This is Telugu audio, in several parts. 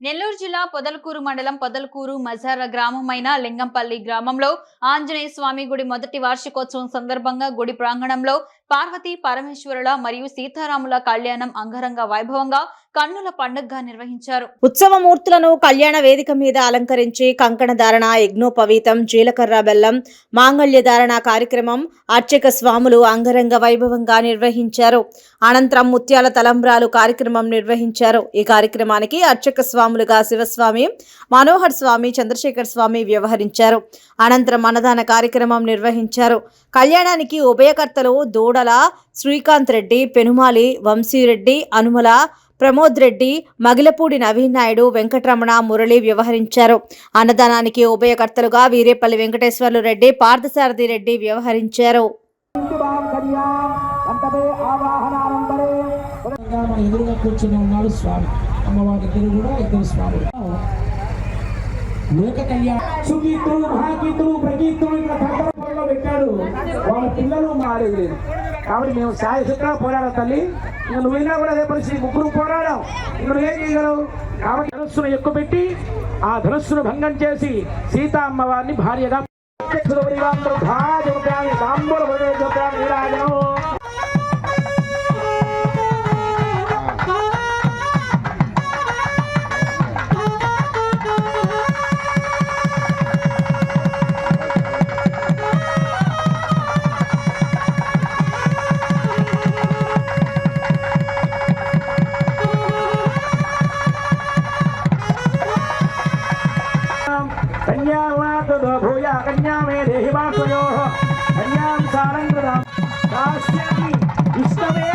నెల్లూరు జిల్లా పొదలకూరు మండలం పొదలకూరు మజార గ్రామమైన లింగంపల్లి గ్రామంలో ఆంజనేయ స్వామి గుడి మొదటి వార్షికోత్సవం సందర్భంగా గుడి ప్రాంగణంలో పార్వతీ పరమేశ్వరుల మరియు సీతారాముల కళ్యాణం అంగరంగ వైభవంగా కన్నుల పండుగగా నిర్వహించారు. ఉత్సవమూర్తులను కళ్యాణ వేదిక మీద అలంకరించి కంకణ ధారణ యజ్ఞోపవీతం జీలకర్ర బెల్లం మాంగళ్య ధారణ కార్యక్రమం అర్చక స్వాములు అంగరంగ వైభవంగా నిర్వహించారు. అనంతరం ముత్యాల తలంబ్రాలు కార్యక్రమం నిర్వహించారు. ఈ కార్యక్రమానికి అర్చక స్వాములుగా శివస్వామి మనోహర్ స్వామి చంద్రశేఖర్ స్వామి వ్యవహరించారు. అనంతరం అన్నదాన కార్యక్రమం నిర్వహించారు. కళ్యాణానికి ఉభయకర్తలు దూడల శ్రీకాంత్ రెడ్డి పెనుమాలి వంశీరెడ్డి అనుమల ప్రమోద్ రెడ్డి మగిలపూడి నవీన్ నాయుడు వెంకటరమణ మురళి వ్యవహరించారు. అన్నదానానికి ఉభయకర్తలుగా వీరేపల్లి వెంకటేశ్వర్లు రెడ్డి పార్థసారథి రెడ్డి వ్యవహరించారు. లోక కళ్యాణ్ సుగీతులు మహాగీతులు ప్రగీతులు ఇక్కడ పెట్టాడు. వాళ్ళ పిల్లలు మారేది లేదు. కాబట్టి మేము శాయశుద్ధంగా పోరాడాం తల్లి. ఇంకా నువ్వైనా కూడా అదే పరిస్థితి ముగ్గురు పోరాడాం ఇంకా నువ్వేం చేయగలవు? కాబట్టి ధనస్సును ఎక్కువ పెట్టి ఆ ధనస్సును భంగం చేసి సీతా అమ్మవారిని భార్యగా నీరాజనం కన్యావాతో భూయ కన్యా మే దేహి వాసయో కన్యాం సారం కృతాం దాస్యామి ఇష్టమే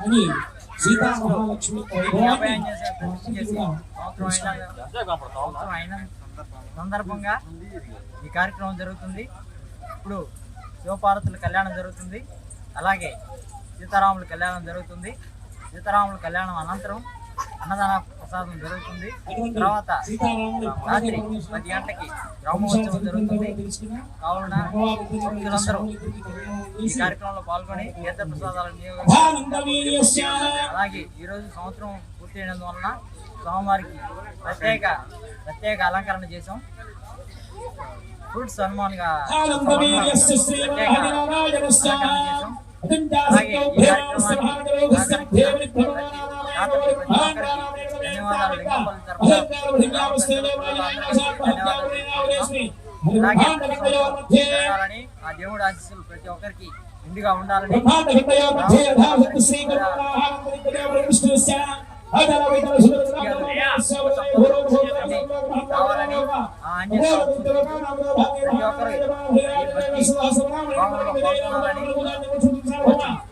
అని సీతా మహాలక్ష్మి అయిన సంవత్సరం అయిన సందర్భంగా ఈ కార్యక్రమం జరుగుతుంది ఇప్పుడు శివపార్వతుల కళ్యాణం జరుగుతుంది. అలాగే సీతారాముల కళ్యాణం జరుగుతుంది. సీతారాముల కళ్యాణం అనంతరం అన్నదాన ప్రసాదం జరుగుతుంది. తర్వాత రాత్రి పది గంటకి గ్రామోత్సవం జరుగుతుంది. కావున భక్తులందరూ ఈ కార్యక్రమంలో పాల్గొని తీర్థ ప్రసాదాలు అలాగే ఈరోజు సంవత్సరం పూర్తయినందువలన స్వామివారికి ప్రత్యేక ప్రత్యేక అలంకరణ చేశాం. ఫ్రూట్స్ హనుమాన్గా ప్రత్యేక అలంకరణ చేసాం అలాగే ఈ కార్యక్రమాన్ని సహకరించిన ప్రతి దాతకి, ప్రతి ఒక్కరికి ధన్యవాదాలు లింగంపల్లి తరఫున అలాగే ప్రతి సంవత్సరం జరగాలని ఆ దేవుడి ఆశీస్సులు ప్రతి ఒక్కరికి ఇండిగా ఉండాలని కావాలని ఆయన ప్రతి ఒక్కరు ఈ భక్తి భావంలో పాల్గొనాలని